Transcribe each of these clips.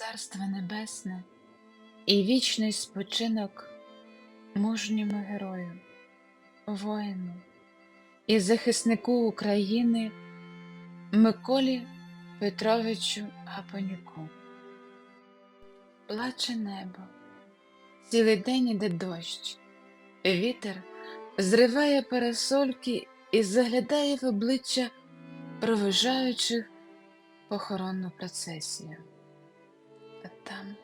Царство Небесне і вічний спочинок мужньому герою, воїну і захиснику України Миколі Петровичу Гапонюку. Плаче небо, цілий день іде дощ, вітер зриває парасольки і заглядає в обличчя проважаючих похоронну процесію. Там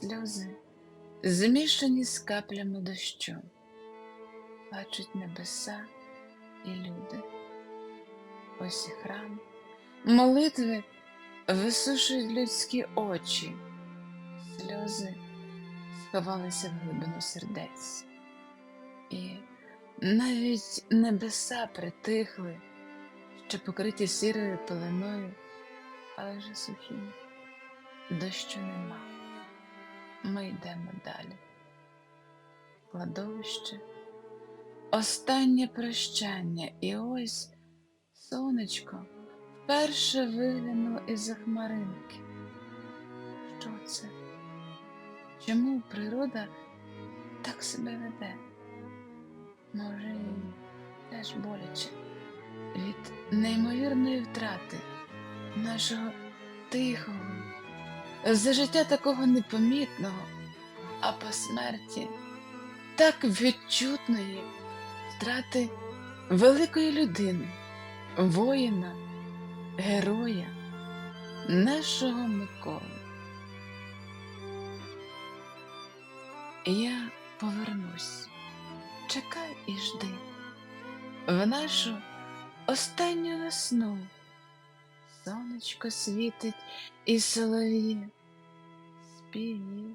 сльози, змішані з каплями дощу, плачуть небеса і люди. Ось і храм, молитви висушують людські очі, сльози сховалися в глибину сердець, і навіть небеса притихли, що покриті сірою пеленою, але вже сухі дощу нема. Ми йдемо далі. Кладовище, останнє прощання, і ось сонечко вперше виглянуло із-за хмаринки. Що це? Чому природа так себе веде? Може, їй теж боляче від неймовірної втрати нашого тихого за життя такого непомітного, а по смерті так відчутної втрати великої людини, воїна, героя, нашого Миколи. Я повернусь, чекай і жди в нашу останню весну. Сонечко світить і солов'є співає,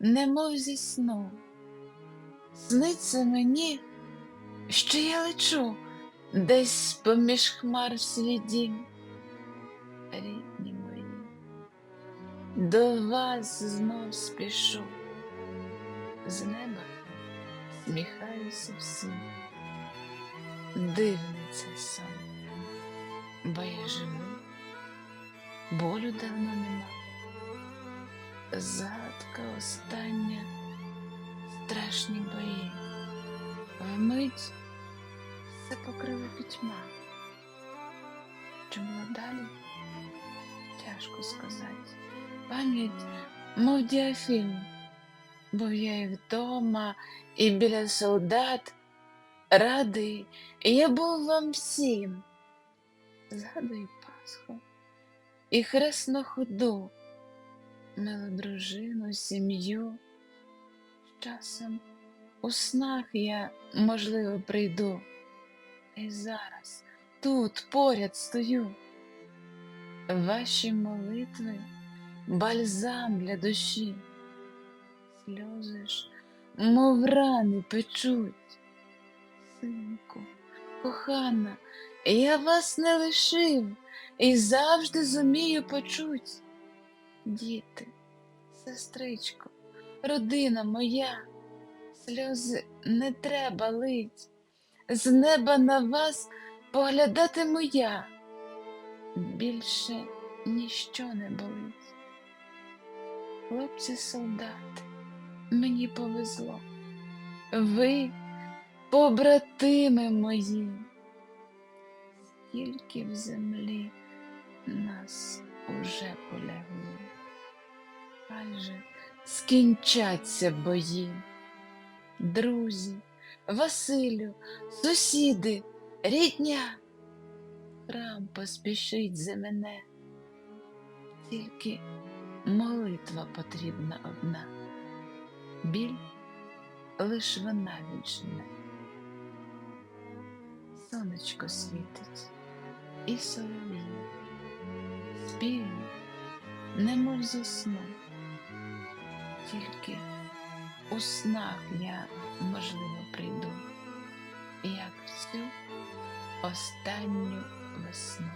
немов зі сну. Сниться мені, що я лечу десь поміж хмар в. Рідні мої, до вас знов спішу, з неба сміхаюся всім. Цей сон, бо я живу болю давно нема. Згадка остання, страшні бої. Вмить все покрила пітьма. Що було далі? Тяжко сказати. Пам'ять, мов діафільм, був я і вдома, і біля солдат. Радий, я був вам всім. Згадую Пасху і хресну ходу, милу дружину, сім'ю. Часом у снах я, можливо, прийду, і зараз тут поряд стою. Ваші молитви бальзам для душі, сльози ж, мов рани печуть. Синку, кохана, я вас не лишив і завжди зумію почуть. Діти, сестричко, родина моя, сльози не треба лить, з неба на вас поглядатиму я, більше ніщо не болить. Хлопці солдати, мені повезло, ви побратими мої, скільки в землі нас уже полягло, хай же скінчаться бої, друзі, Василю, сусіди, рідня, храм поспішить за мене, тільки молитва потрібна одна, біль лиш вона віджене. Сонечко світить і солов'ї, співі, немов засну, тільки у снах я, можливо, прийду, як всю останню весну.